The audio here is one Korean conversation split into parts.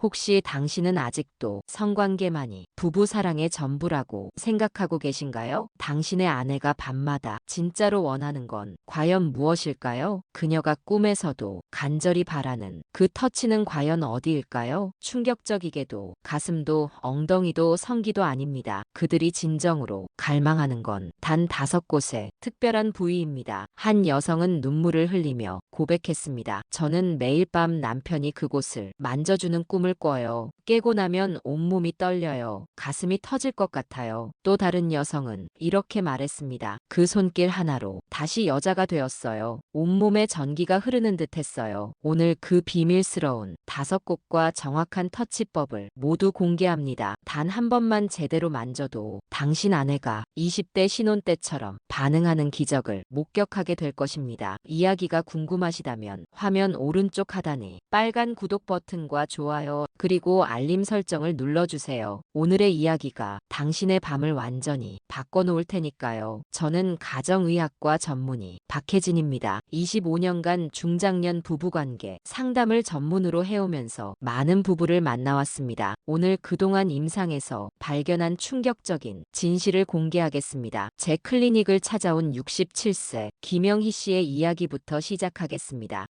혹시 당신은 아직도 성관계만이 부부 사랑의 전부라고 생각하고 계신가요? 당신의 아내가 밤마다 진짜로 원하는 건 과연 무엇일까요? 그녀가 꿈에서도 간절히 바라는 그 터치는 과연 어디일까요? 충격적이게도 가슴도 엉덩이도 성기도 아닙니다. 그들이 진정으로 갈망하는 건 단 다섯 곳의 특별한 부위입니다. 한 여성은 눈물을 흘리며 고백했습니다. 저는 매일 밤 남편이 그곳을 만져주는 꿈을 꿔요. 깨고 나면 온몸이 떨려요. 가슴이 터질 것 같아요. 또 다른 여성은 이렇게 말했습니다. 그 손길 하나로 다시 여자가 되었어요. 온몸에 전기가 흐르는 듯 했어요. 오늘 그 비밀스러운 다섯 곳과 정확한 터치법을 모두 공개합니다. 단 한 번만 제대로 만져도 당신 아내가 20대 신혼 때처럼 반응하는 기적을 목격하게 될 것입니다. 이야기가 궁금 하시다면 화면 오른쪽 하단에 빨간 구독 버튼과 좋아요 그리고 알림 설정을 눌러주세요. 오늘의 이야기가 당신의 밤을 완전히 바꿔놓을 테니까요. 저는 가정의학과 전문의 박혜진입니다. 25년간 중장년 부부관계 상담을 전문으로 해오면서 많은 부부를 만나왔습니다. 오늘 그동안 임상에서 발견한 충격적인 진실을 공개하겠습니다. 제 클리닉을 찾아온 67세 김영희 씨의 이야기부터 시작하겠습니다.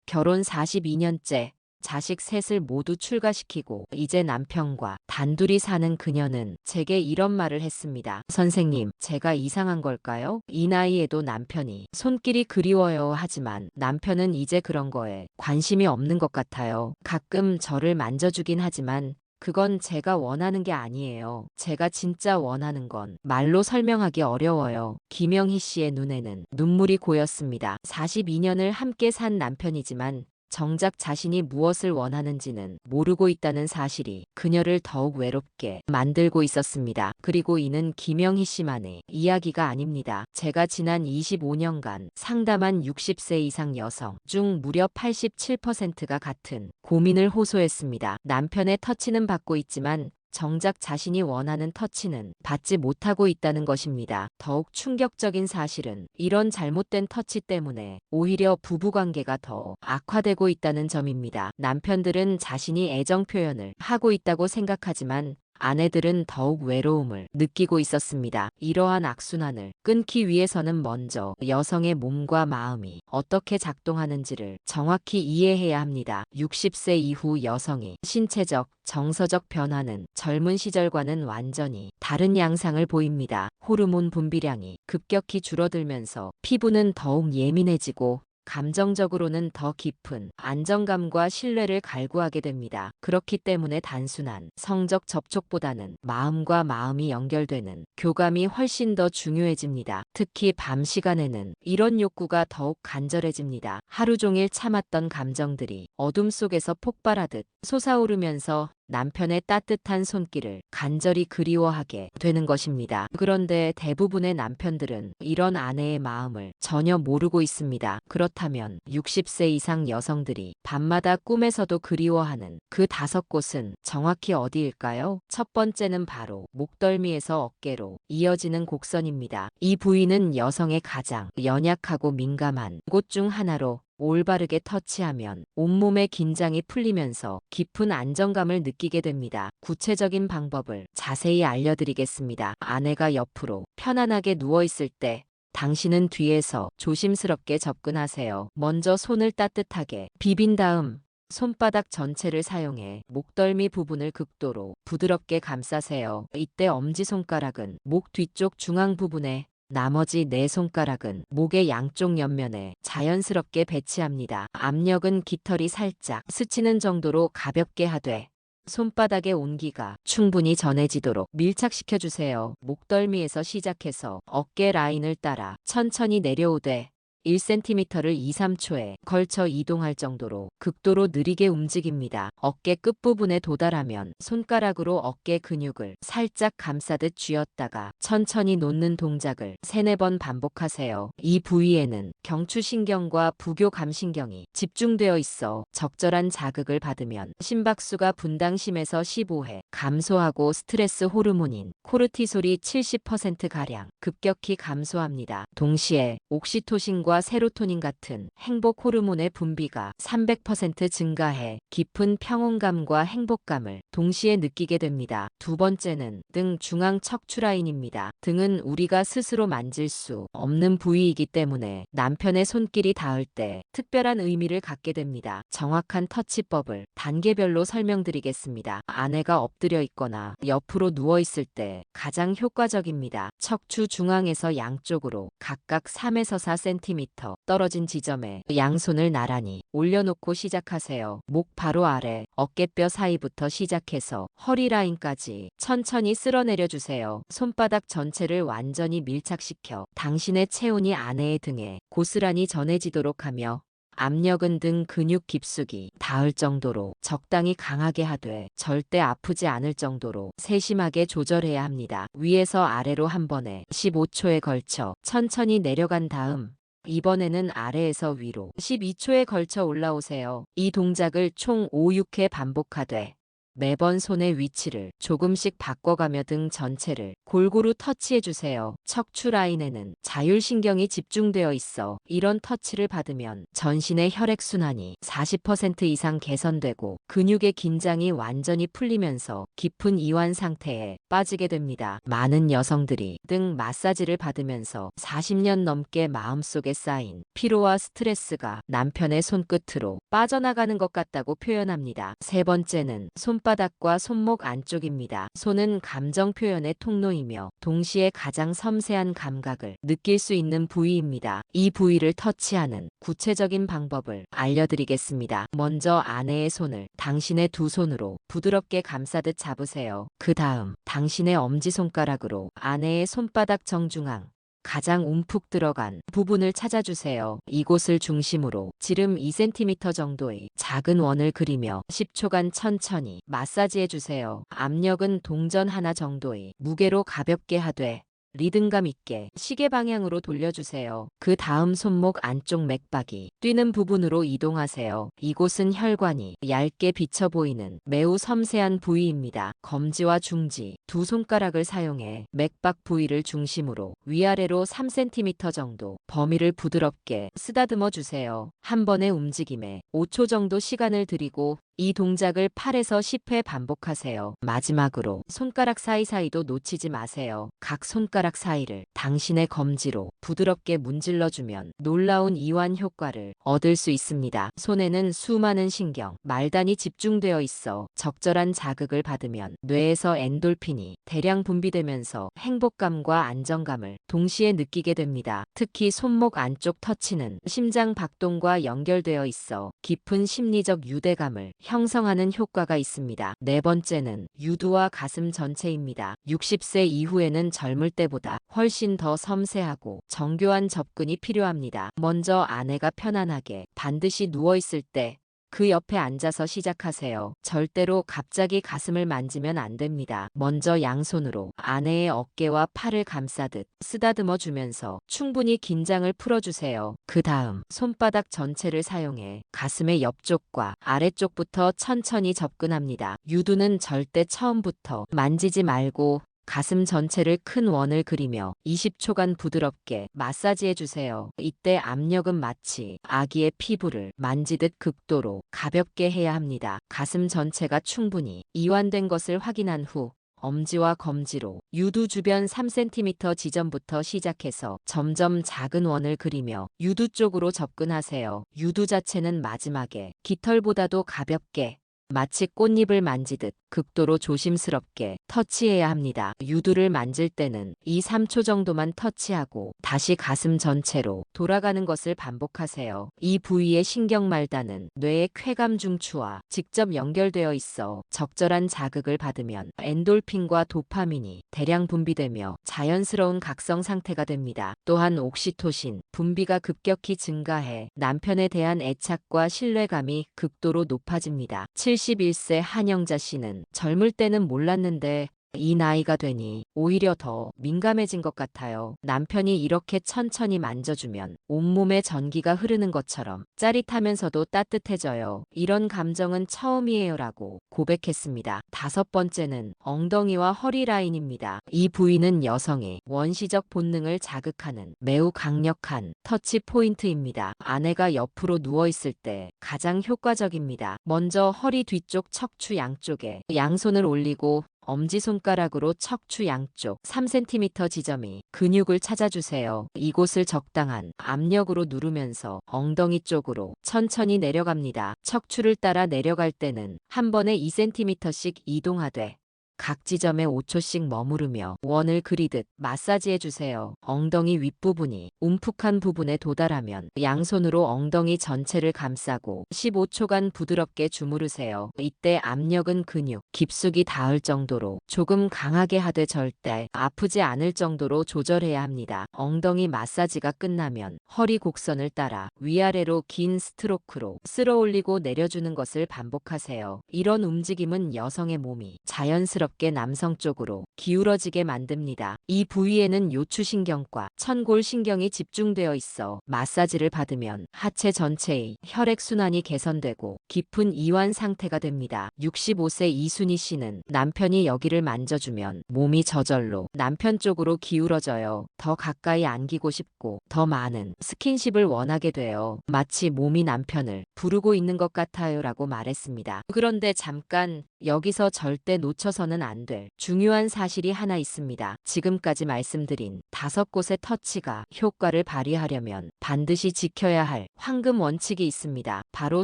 결혼 42년째 자식 셋을 모두 출가시키고 이제 남편과 단둘이 사는 그녀는 제게 이런 말을 했습니다. 선생님, 제가 이상한 걸까요? 이 나이에도 남편이 손길이 그리워요 하지만 남편은 이제 그런 거에 관심이 없는 것 같아요. 가끔 저를 만져주긴 하지만 그건 제가 원하는 게 아니에요. 제가 진짜 원하는 건 말로 설명하기 어려워요. 김영희 씨의 눈에는 눈물이 고였습니다. 42년을 함께 산 남편이지만 정작 자신이 무엇을 원하는지는 모르고 있다는 사실이 그녀를 더욱 외롭게 만들고 있었습니다. 그리고 이는 김영희 씨만의 이야기가 아닙니다. 제가 지난 25년간 상담한 60세 이상 여성 중 무려 87%가 같은 고민을 호소했습니다. 남편의 터치는 받고 있지만 정작 자신이 원하는 터치는 받지 못하고 있다는 것입니다. 더욱 충격적인 사실은 이런 잘못된 터치 때문에 오히려 부부관계가 더 악화되고 있다는 점입니다. 남편들은 자신이 애정 표현을 하고 있다고 생각하지만 아내들은 더욱 외로움을 느끼고 있었습니다. 이러한 악순환을 끊기 위해서는 먼저 여성의 몸과 마음이 어떻게 작동하는지를 정확히 이해해야 합니다. 60세 이후 여성의 신체적, 정서적 변화는 젊은 시절과는 완전히 다른 양상을 보입니다. 호르몬 분비량이 급격히 줄어들면서 피부는 더욱 예민해지고 감정적으로는 더 깊은 안정감과 신뢰를 갈구하게 됩니다. 그렇기 때문에 단순한 성적 접촉보다는 마음과 마음이 연결되는 교감이 훨씬 더 중요해집니다. 특히 밤 시간에는 이런 욕구가 더욱 간절해집니다. 하루 종일 참았던 감정들이 어둠 속에서 폭발하듯 솟아오르면서 남편의 따뜻한 손길을 간절히 그리워하게 되는 것입니다. 그런데 대부분의 남편들은 이런 아내의 마음을 전혀 모르고 있습니다. 그렇다면 60세 이상 여성들이 밤마다 꿈에서도 그리워하는 그 다섯 곳은 정확히 어디일까요? 첫 번째는 바로 목덜미에서 어깨로 이어지는 곡선입니다. 이 부위는 여성의 가장 연약하고 민감한 곳 중 하나로 올바르게 터치하면 온몸의 긴장이 풀리면서 깊은 안정감을 느끼게 됩니다. 구체적인 방법을 자세히 알려드리겠습니다. 아내가 옆으로 편안하게 누워있을 때 당신은 뒤에서 조심스럽게 접근하세요. 먼저 손을 따뜻하게 비빈 다음 손바닥 전체를 사용해 목덜미 부분을 극도로 부드럽게 감싸세요. 이때 엄지손가락은 목 뒤쪽 중앙 부분에 나머지 네 손가락은 목의 양쪽 옆면에 자연스럽게 배치합니다. 압력은 깃털이 살짝 스치는 정도로 가볍게 하되 손바닥의 온기가 충분히 전해지도록 밀착시켜 주세요. 목덜미에서 시작해서 어깨 라인을 따라 천천히 내려오되 1cm를 2, 3초에 걸쳐 이동할 정도로 극도로 느리게 움직입니다. 어깨 끝부분에 도달하면 손가락으로 어깨 근육을 살짝 감싸듯 쥐었다가 천천히 놓는 동작을 3, 4번 반복하세요. 이 부위에는 경추신경과 부교감신경이 집중되어 있어 적절한 자극을 받으면 심박수가 분당심에서 15회 감소하고 스트레스 호르몬인 코르티솔이 70%가량 급격히 감소합니다. 동시에 옥시토신과 도파민과 세로토닌 같은 행복 호르몬의 분비가 300% 증가해 깊은 평온감과 행복감을 동시에 느끼게 됩니다. 두 번째는 등 중앙 척추 라인입니다. 등은 우리가 스스로 만질 수 없는 부위이기 때문에 남편의 손길이 닿을 때 특별한 의미를 갖게 됩니다. 정확한 터치법을 단계별로 설명드리겠습니다. 아내가 엎드려 있거나 옆으로 누워 있을 때 가장 효과적입니다. 척추 중앙에서 양쪽으로 각각 3에서 4cm 떨어진 지점에 양손을 나란히 올려놓고 시작하세요. 목 바로 아래 어깨뼈 사이부터 시작해서 허리 라인까지 천천히 쓸어내려 주세요. 손바닥 전체를 완전히 밀착시켜 당신의 체온이 아내의 등에 고스란히 전해지도록 하며 압력은 등 근육 깊숙이 닿을 정도로 적당히 강하게 하되 절대 아프지 않을 정도로 세심하게 조절해야 합니다. 위에서 아래로 한 번에 15초에 걸쳐 천천히 내려간 다음 이번에는 아래에서 위로 12초에 걸쳐 올라오세요. 이 동작을 총 5, 6회 반복하되 매번 손의 위치를 조금씩 바꿔가며 등 전체를 골고루 터치해 주세요. 척추 라인에는 자율신경이 집중되어 있어 이런 터치를 받으면 전신의 혈액순환이 40% 이상 개선되고 근육의 긴장이 완전히 풀리면서 깊은 이완 상태에 빠지게 됩니다. 많은 여성들이 등 마사지를 받으면서 40년 넘게 마음속에 쌓인 피로와 스트레스가 남편의 손끝으로 빠져나가는 것 같다고 표현합니다. 세 번째는 손 바닥과 손목 안쪽입니다. 손은 감정 표현의 통로이며 동시에 가장 섬세한 감각을 느낄 수 있는 부위입니다. 이 부위를 터치하는 구체적인 방법을 알려드리겠습니다. 먼저 아내의 손을 당신의 두 손으로 부드럽게 감싸듯 잡으세요. 그 다음 당신의 엄지손가락으로 아내의 손바닥 정중앙 가장 움푹 들어간 부분을 찾아주세요. 이곳을 중심으로 지름 2cm 정도의 작은 원을 그리며 10초간 천천히 마사지해 주세요. 압력은 동전 하나 정도의 무게로 가볍게 하되 리듬감 있게 시계 방향으로 돌려주세요. 그 다음 손목 안쪽 맥박이 뛰는 부분으로 이동하세요. 이곳은 혈관이 얇게 비쳐 보이는 매우 섬세한 부위입니다. 검지와 중지 두 손가락을 사용해 맥박 부위를 중심으로 위아래로 3cm 정도 범위를 부드럽게 쓰다듬어 주세요. 한 번의 움직임에 5초 정도 시간을 들이고 이 동작을 8에서 10회 반복하세요. 마지막으로 손가락 사이사이도 놓치지 마세요. 각 손가락 사이를 당신의 검지로 부드럽게 문질러주면 놀라운 이완 효과를 얻을 수 있습니다. 손에는 수많은 신경, 말단이 집중되어 있어 적절한 자극을 받으면 뇌에서 엔돌핀이 대량 분비되면서 행복감과 안정감을 동시에 느끼게 됩니다. 특히 손목 안쪽 터치는 심장 박동과 연결되어 있어 깊은 심리적 유대감을 형성하는 효과가 있습니다. 네 번째는 유두와 가슴 전체입니다. 60세 이후에는 젊을 때보다 훨씬 더 섬세하고 정교한 접근이 필요합니다. 먼저 아내가 편안하게 반드시 누워있을 때 그 옆에 앉아서 시작하세요. 절대로 갑자기 가슴을 만지면 안 됩니다. 먼저 양손으로 아내의 어깨와 팔을 감싸듯 쓰다듬어 주면서 충분히 긴장을 풀어주세요. 그 다음 손바닥 전체를 사용해 가슴의 옆쪽과 아래쪽부터 천천히 접근합니다. 유두는 절대 처음부터 만지지 말고 가슴 전체를 큰 원을 그리며 20초간 부드럽게 마사지해 주세요. 이때 압력은 마치 아기의 피부를 만지듯 극도로 가볍게 해야 합니다. 가슴 전체가 충분히 이완된 것을 확인한 후 엄지와 검지로 유두 주변 3cm 지점부터 시작해서 점점 작은 원을 그리며 유두 쪽으로 접근하세요. 유두 자체는 마지막에 깃털보다도 가볍게 마치 꽃잎을 만지듯 극도로 조심스럽게 터치해야 합니다. 유두를 만질 때는 2, 3초 정도만 터치하고 다시 가슴 전체로 돌아가는 것을 반복하세요. 이 부위의 신경 말단은 뇌의 쾌감 중추와 직접 연결되어 있어 적절한 자극을 받으면 엔돌핀과 도파민이 대량 분비되며 자연스러운 각성 상태가 됩니다. 또한 옥시토신 분비가 급격히 증가해 남편에 대한 애착과 신뢰감이 극도로 높아집니다. 71세 한영자 씨는 젊을 때는 몰랐는데 이 나이가 되니 오히려 더 민감해진 것 같아요. 남편이 이렇게 천천히 만져주면 온몸에 전기가 흐르는 것처럼 짜릿하면서도 따뜻해져요. 이런 감정은 처음이에요 라고 고백했습니다. 다섯 번째는 엉덩이와 허리 라인입니다. 이 부위는 여성의 원시적 본능을 자극하는 매우 강력한 터치 포인트입니다. 아내가 옆으로 누워있을 때 가장 효과적입니다. 먼저 허리 뒤쪽 척추 양쪽에 양손을 올리고 엄지손가락으로 척추 양쪽 3cm 지점이 근육을 찾아주세요. 이곳을 적당한 압력으로 누르면서 엉덩이 쪽으로 천천히 내려갑니다. 척추를 따라 내려갈 때는 한 번에 2cm씩 이동하되 각 지점에 5초씩 머무르며 원을 그리듯 마사지해 주세요. 엉덩이 윗부분이 움푹한 부분에 도달하면 양손으로 엉덩이 전체를 감싸고 15초간 부드럽게 주무르세요. 이때 압력은 근육, 깊숙이 닿을 정도로 조금 강하게 하되 절대 아프지 않을 정도로 조절해야 합니다. 엉덩이 마사지가 끝나면 허리 곡선을 따라 위아래로 긴 스트로크로 쓸어 올리고 내려주는 것을 반복하세요. 이런 움직임은 여성의 몸이 자연스럽게 남성 쪽으로 기울어지게 만듭니다. 이 부위에는 요추신경과 천골신경이 집중되어 있어 마사지를 받으면 하체 전체의 혈액순환이 개선되고 깊은 이완 상태가 됩니다. 65세 이순희 씨는 남편이 여기를 만져주면 몸이 저절로 남편 쪽으로 기울어져요. 더 가까이 안기고 싶고 더 많은 스킨십을 원하게 돼요. 마치 몸이 남편을 부르고 있는 것 같아요 라고 말했습니다. 그런데 잠깐 여기서 절대 놓쳐 서는 안 될 중요한 사실이 하나 있습니다. 지금까지 말씀드린 다섯 곳의 터치가 효과를 발휘하려면 반드시 지켜야 할 황금 원칙이 있습니다. 바로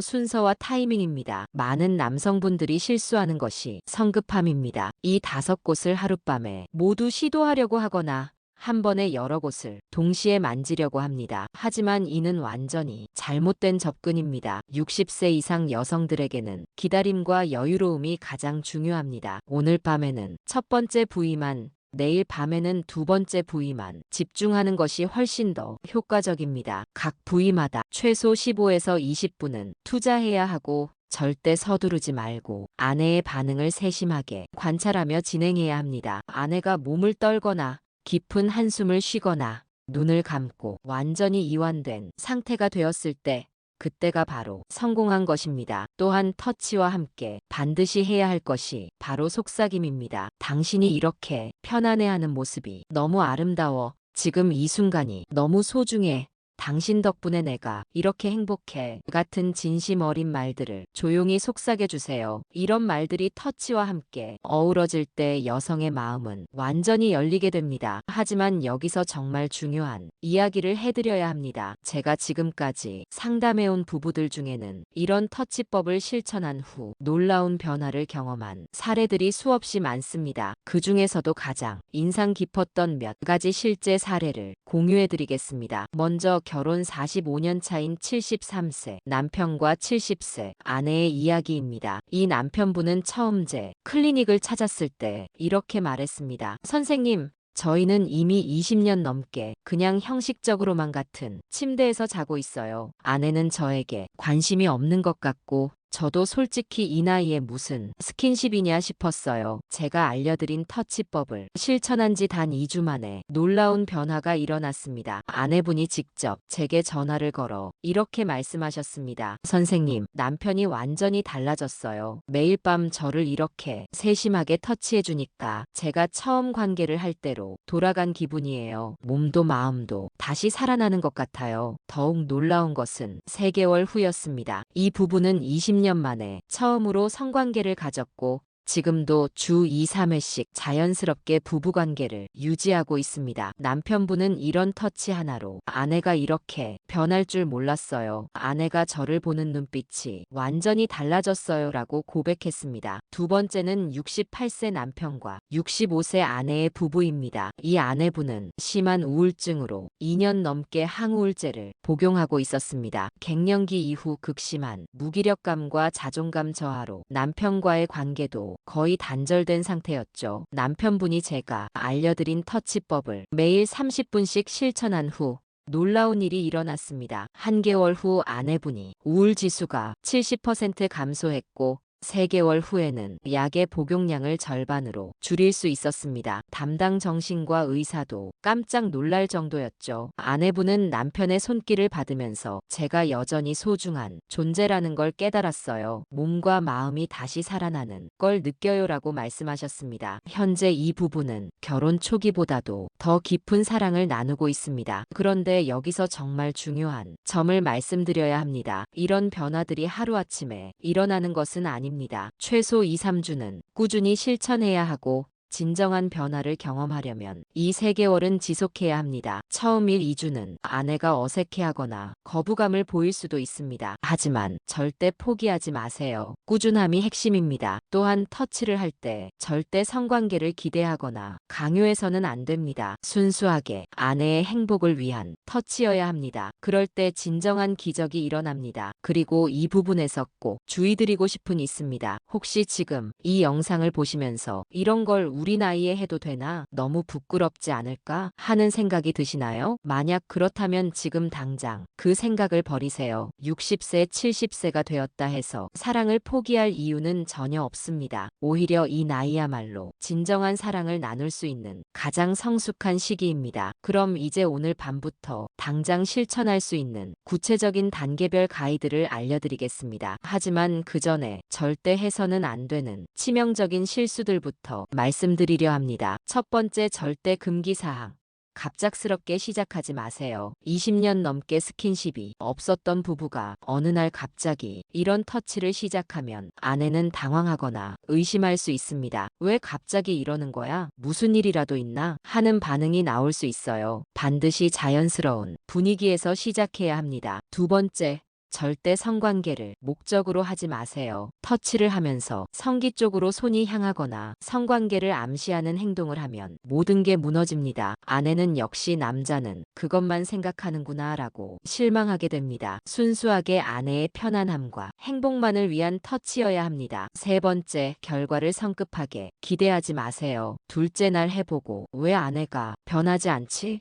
순서와 타이밍입니다. 많은 남성분들이 실수하는 것이 성급함입니다. 이 다섯 곳을 하룻밤에 모두 시도하려고 하거나 한 번에 여러 곳을 동시에 만지려고 합니다. 하지만 이는 완전히 잘못된 접근입니다. 60세 이상 여성들에게는 기다림과 여유로움이 가장 중요합니다. 오늘 밤에는 첫 번째 부위만 내일 밤에는 두 번째 부위만 집중하는 것이 훨씬 더 효과적입니다. 각 부위마다 최소 15에서 20분은 투자해야 하고 절대 서두르지 말고 아내의 반응을 세심하게 관찰하며 진행해야 합니다. 아내가 몸을 떨거나 깊은 한숨을 쉬거나 눈을 감고 완전히 이완된 상태가 되었을 때 그때가 바로 성공한 것입니다. 또한 터치와 함께 반드시 해야 할 것이 바로 속삭임입니다. 당신이 이렇게 편안해하는 모습이 너무 아름다워. 지금 이 순간이 너무 소중해. 당신 덕분에 내가 이렇게 행복해. 같은 진심 어린 말들을 조용히 속삭여 주세요. 이런 말들이 터치와 함께 어우러질 때 여성의 마음은 완전히 열리게 됩니다. 하지만 여기서 정말 중요한 이야기를 해드려야 합니다. 제가 지금까지 상담해온 부부들 중에는 이런 터치법을 실천한 후 놀라운 변화를 경험한 사례들이 수없이 많습니다. 그 중에서도 가장 인상 깊었던 몇 가지 실제 사례를 공유해드리겠습니다. 먼저 결혼 45년 차인 73세 남편과 70세 아내의 이야기입니다. 이 남편분은 처음 제 클리닉을 찾았을 때 이렇게 말했습니다. 선생님, 저희는 이미 20년 넘게 그냥 형식적으로만 같은 침대에서 자고 있어요. 아내는 저에게 관심이 없는 것 같고 저도 솔직히 이 나이에 무슨 스킨십이냐 싶었어요. 제가 알려드린 터치법을 실천한 지 단 2주 만에 놀라운 변화가 일어났습니다. 아내분이 직접 제게 전화를 걸어 이렇게 말씀하셨습니다. 선생님, 남편이 완전히 달라졌어요. 매일 밤 저를 이렇게 세심하게 터치해주니까 제가 처음 관계를 할 때로 돌아간 기분이에요. 몸도 마음도 다시 살아나는 것 같아요. 더욱 놀라운 것은 3개월 후였습니다. 이 부부는 20년 만에 처음으로 성관계를 가졌고 지금도 주 2, 3회씩 자연스럽게 부부관계를 유지하고 있습니다. 남편분은 이런 터치 하나로 아내가 이렇게 변할 줄 몰랐어요. 아내가 저를 보는 눈빛이 완전히 달라졌어요 라고 고백했습니다. 두 번째는 68세 남편과 65세 아내의 부부입니다. 이 아내분은 심한 우울증으로 2년 넘게 항우울제를 복용하고 있었습니다. 갱년기 이후 극심한 무기력감과 자존감 저하로 남편과의 관계도 거의 단절된 상태였죠. 남편분이 제가 알려드린 터치법을 매일 30분씩 실천한 후 놀라운 일이 일어났습니다. 한개월 후 아내분이 우울 지수가 70% 감소했고 3개월 후에는 약의 복용량을 절반으로 줄일 수 있었습니다. 담당 정신과 의사도 깜짝 놀랄 정도였죠. 아내분은 남편의 손길을 받으면서 제가 여전히 소중한 존재라는 걸 깨달았어요. 몸과 마음이 다시 살아나는 걸 느껴요라고 말씀하셨습니다. 현재 이 부부는 결혼 초기보다도 더 깊은 사랑을 나누고 있습니다. 그런데 여기서 정말 중요한 점을 말씀드려야 합니다. 이런 변화들이 하루아침에 일어나는 것은 아닙니다. 최소 2, 3주는 꾸준히 실천해야 하고 진정한 변화를 경험하려면 이 3개월은 지속해야 합니다. 처음 1, 2주는 아내가 어색해하거나 거부감을 보일 수도 있습니다. 하지만 절대 포기하지 마세요. 꾸준함이 핵심입니다. 또한 터치를 할 때 절대 성관계를 기대하거나 강요해서는 안 됩니다. 순수하게 아내의 행복을 위한 터치여야 합니다. 그럴 때 진정한 기적이 일어납니다. 그리고 이 부분에서 꼭 주의드리고 싶은 있습니다. 혹시 지금 이 영상을 보시면서 이런 걸 우리 나이에 해도 되나 너무 부끄럽지 않을까 하는 생각이 드시나요? 만약 그렇다면 지금 당장 그 생각을 버리세요. 60세, 70세가 되었다 해서 사랑을 포기할 이유는 전혀 없습니다. 오히려 이 나이야말로 진정한 사랑을 나눌 수 있는 가장 성숙한 시기입니다. 그럼 이제 오늘 밤부터 당장 실천할 수 있는 구체적인 단계별 가이드를 알려드리겠습니다. 하지만 그 전에 절대 해서는 안 되는 치명적인 실수들부터 말씀드리려 합니다. 첫 번째 절대 금기 사항. 갑작스럽게 시작하지 마세요. 20년 넘게 스킨십이 없었던 부부가 어느 날 갑자기 이런 터치를 시작하면 아내는 당황하거나 의심할 수 있습니다. 왜 갑자기 이러는 거야? 무슨 일이라도 있나? 하는 반응이 나올 수 있어요. 반드시 자연스러운 분위기에서 시작해야 합니다. 두 번째, 절대 성관계를 목적으로 하지 마세요. 터치를 하면서 성기 쪽으로 손이 향하거나 성관계를 암시하는 행동을 하면 모든 게 무너집니다. 아내는 역시 남자는 그것만 생각하는구나 라고 실망하게 됩니다. 순수하게 아내의 편안함과 행복만을 위한 터치여야 합니다. 세 번째, 결과를 성급하게 기대하지 마세요. 둘째 날 해보고 왜 아내가 변하지 않지?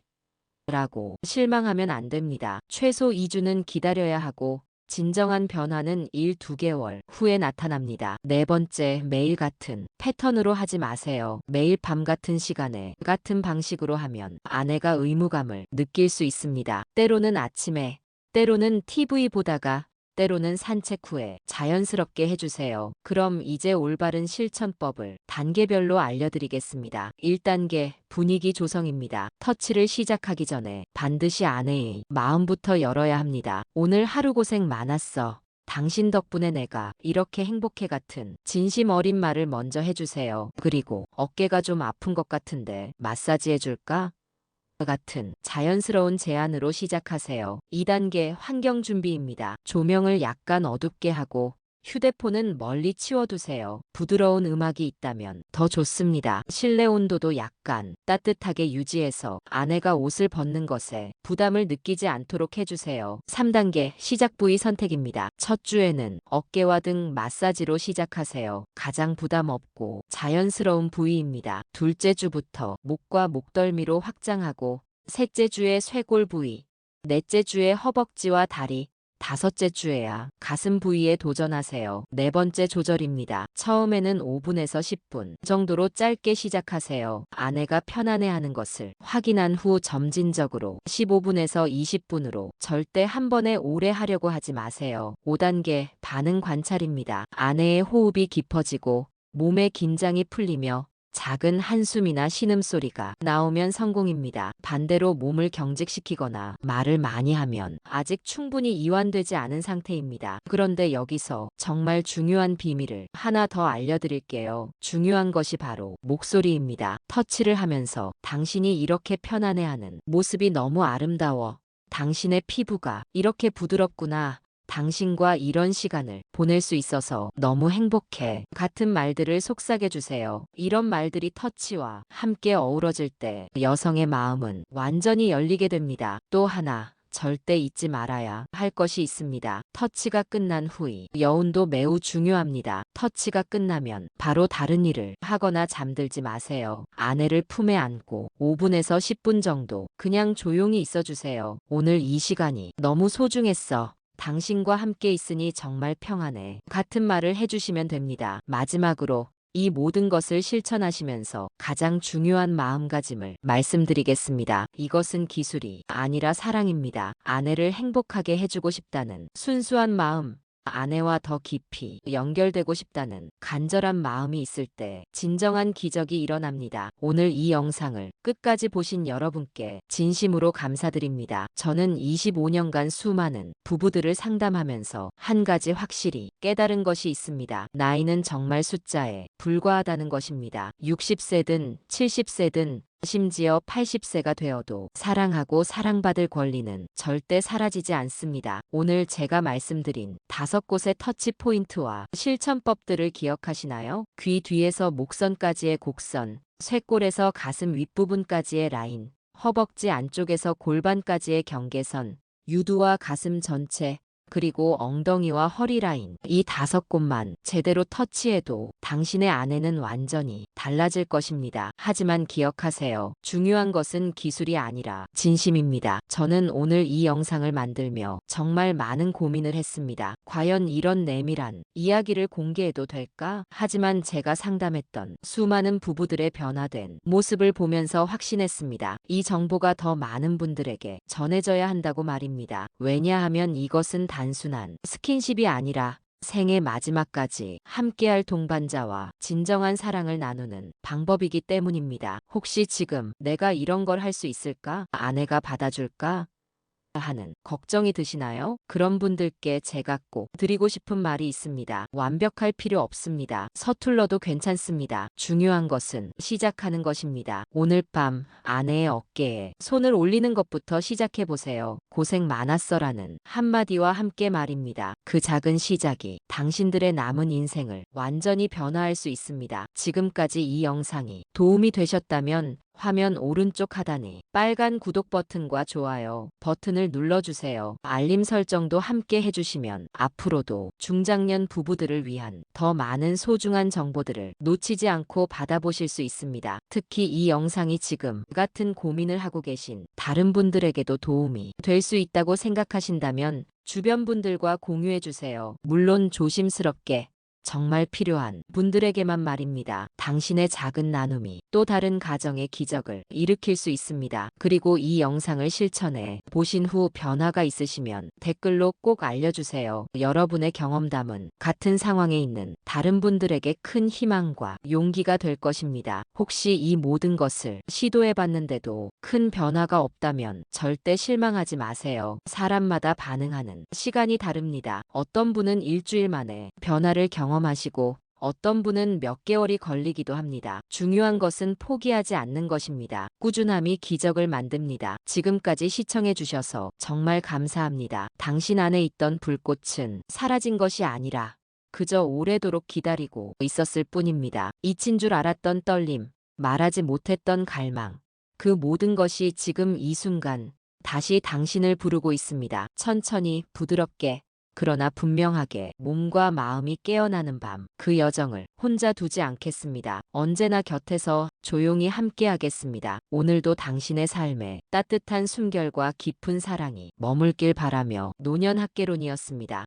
라고 실망하면 안 됩니다. 최소 2주는 기다려야 하고 진정한 변화는 1, 2개월 후에 나타납니다. 네 번째, 매일 같은 패턴으로 하지 마세요. 매일 밤 같은 시간에 같은 방식으로 하면 아내가 의무감을 느낄 수 있습니다. 때로는 아침에, 때로는 TV 보다가 때로는 산책 후에 자연스럽게 해주세요. 그럼 이제 올바른 실천법을 단계별로 알려드리겠습니다. 1단계 분위기 조성입니다. 터치를 시작하기 전에 반드시 아내의 마음부터 열어야 합니다. 오늘 하루 고생 많았어. 당신 덕분에 내가 이렇게 행복해 같은 진심 어린 말을 먼저 해주세요. 그리고 어깨가 좀 아픈 것 같은데 마사지 해줄까? 같은 자연스러운 제안으로 시작하세요. 2단계 환경 준비입니다. 조명을 약간 어둡게 하고 휴대폰은 멀리 치워두세요. 부드러운 음악이 있다면 더 좋습니다. 실내 온도도 약간 따뜻하게 유지해서 아내가 옷을 벗는 것에 부담을 느끼지 않도록 해주세요. 3단계 시작 부위 선택입니다. 첫 주에는 어깨와 등 마사지로 시작하세요. 가장 부담 없고 자연스러운 부위입니다. 둘째 주부터 목과 목덜미로 확장하고 셋째 주에 쇄골 부위, 넷째 주에 허벅지와 다리, 다섯째 주에야 가슴 부위에 도전하세요. 네 번째 조절입니다. 처음에는 5분에서 10분 정도로 짧게 시작하세요. 아내가 편안해하는 것을 확인한 후 점진적으로 15분에서 20분으로 절대 한 번에 오래 하려고 하지 마세요. 5단계 반응 관찰입니다. 아내의 호흡이 깊어지고 몸의 긴장이 풀리며 작은 한숨이나 신음소리가 나오면 성공입니다. 반대로 몸을 경직시키거나 말을 많이 하면 아직 충분히 이완되지 않은 상태입니다. 그런데 여기서 정말 중요한 비밀을 하나 더 알려드릴게요. 중요한 것이 바로 목소리입니다. 터치를 하면서 당신이 이렇게 편안해하는 모습이 너무 아름다워. 당신의 피부가 이렇게 부드럽구나. 당신과 이런 시간을 보낼 수 있어서 너무 행복해. 같은 말들을 속삭여 주세요. 이런 말들이 터치와 함께 어우러질 때 여성의 마음은 완전히 열리게 됩니다. 또 하나. 절대 잊지 말아야 할 것이 있습니다. 터치가 끝난 후의 여운도 매우 중요합니다. 터치가 끝나면 바로 다른 일을 하거나 잠들지 마세요. 아내를 품에 안고 5분에서 10분 정도 그냥 조용히 있어 주세요. 오늘 이 시간이 너무 소중했어. 당신과 함께 있으니 정말 평안해. 같은 말을 해주시면 됩니다. 마지막으로 이 모든 것을 실천하시면서 가장 중요한 마음가짐을 말씀드리겠습니다. 이것은 기술이 아니라 사랑입니다. 아내를 행복하게 해주고 싶다는 순수한 마음, 아내와 더 깊이 연결되고 싶다는 간절한 마음이 있을 때 진정한 기적이 일어납니다. 오늘 이 영상을 끝까지 보신 여러분께 진심으로 감사드립니다. 저는 25년간 수많은 부부들을 상담하면서 한 가지 확실히 깨달은 것이 있습니다. 나이는 정말 숫자에 불과하다는 것입니다. 60세든 70세든 심지어 80세가 되어도 사랑하고 사랑받을 권리는 절대 사라지지 않습니다. 오늘 제가 말씀드린 다섯 곳의 터치 포인트와 실천법들을 기억하시나요? 귀 뒤에서 목선까지의 곡선, 쇄골에서 가슴 윗부분까지의 라인, 허벅지 안쪽에서 골반까지의 경계선, 유두와 가슴 전체, 그리고 엉덩이와 허리 라인 이 다섯 곳만 제대로 터치해도 당신의 아내는 완전히 달라질 것입니다. 하지만 기억하세요. 중요한 것은 기술이 아니라 진심입니다. 저는 오늘 이 영상을 만들며 정말 많은 고민을 했습니다. 과연 이런 내밀한 이야기를 공개해도 될까? 하지만 제가 상담했던 수많은 부부들의 변화된 모습을 보면서 확신했습니다. 이 정보가 더 많은 분들에게 전해져야 한다고 말입니다. 왜냐하면 이것은 단순한 스킨십이 아니라 생의 마지막까지 함께할 동반자와 진정한 사랑을 나누는 방법이기 때문입니다. 혹시 지금 내가 이런 걸 할 수 있을까? 아내가 받아줄까? 하는 걱정이 드시나요? 그런 분들께 제가 꼭 드리고 싶은 말이 있습니다. 완벽할 필요 없습니다. 서툴러도 괜찮습니다. 중요한 것은 시작하는 것입니다. 오늘 밤 아내의 어깨에 손을 올리는 것부터 시작해 보세요. 고생 많았어라는 한마디와 함께 말입니다. 그 작은 시작이 당신들의 남은 인생을 완전히 변화할 수 있습니다. 지금까지 이 영상이 도움이 되셨다면 화면 오른쪽 하단에 빨간 구독 버튼과 좋아요 버튼을 눌러주세요. 알림 설정도 함께 해주시면 앞으로도 중장년 부부들을 위한 더 많은 소중한 정보들을 놓치지 않고 받아보실 수 있습니다. 특히 이 영상이 지금 같은 고민을 하고 계신 다른 분들에게도 도움이 될 수 있다고 생각하신다면 주변 분들과 공유해 주세요. 물론 조심스럽게 정말 필요한 분들에게만 말입니다. 당신의 작은 나눔이 또 다른 가정의 기적을 일으킬 수 있습니다. 그리고 이 영상을 실천해 보신 후 변화가 있으시면 댓글로 꼭 알려주세요. 여러분의 경험담은 같은 상황에 있는 다른 분들에게 큰 희망과 용기가 될 것입니다. 혹시 이 모든 것을 시도해 봤는데도 큰 변화가 없다면 절대 실망하지 마세요. 사람마다 반응하는 시간이 다릅니다. 어떤 분은 일주일 만에 변화를 경험하시고 어떤 분은 몇 개월이 걸리기도 합니다. 중요한 것은 포기하지 않는 것입니다. 꾸준함이 기적을 만듭니다. 지금까지 시청해 주셔서 정말 감사합니다. 당신 안에 있던 불꽃은 사라진 것이 아니라 그저 오래도록 기다리고 있었을 뿐입니다. 잊힌 줄 알았던 떨림, 말하지 못했던 갈망, 그 모든 것이 지금 이 순간 다시 당신을 부르고 있습니다. 천천히 부드럽게 그러나 분명하게 몸과 마음이 깨어나는 밤 그 여정을 혼자 두지 않겠습니다. 언제나 곁에서 조용히 함께하겠습니다. 오늘도 당신의 삶에 따뜻한 숨결과 깊은 사랑이 머물길 바라며 노년 학개론이었습니다.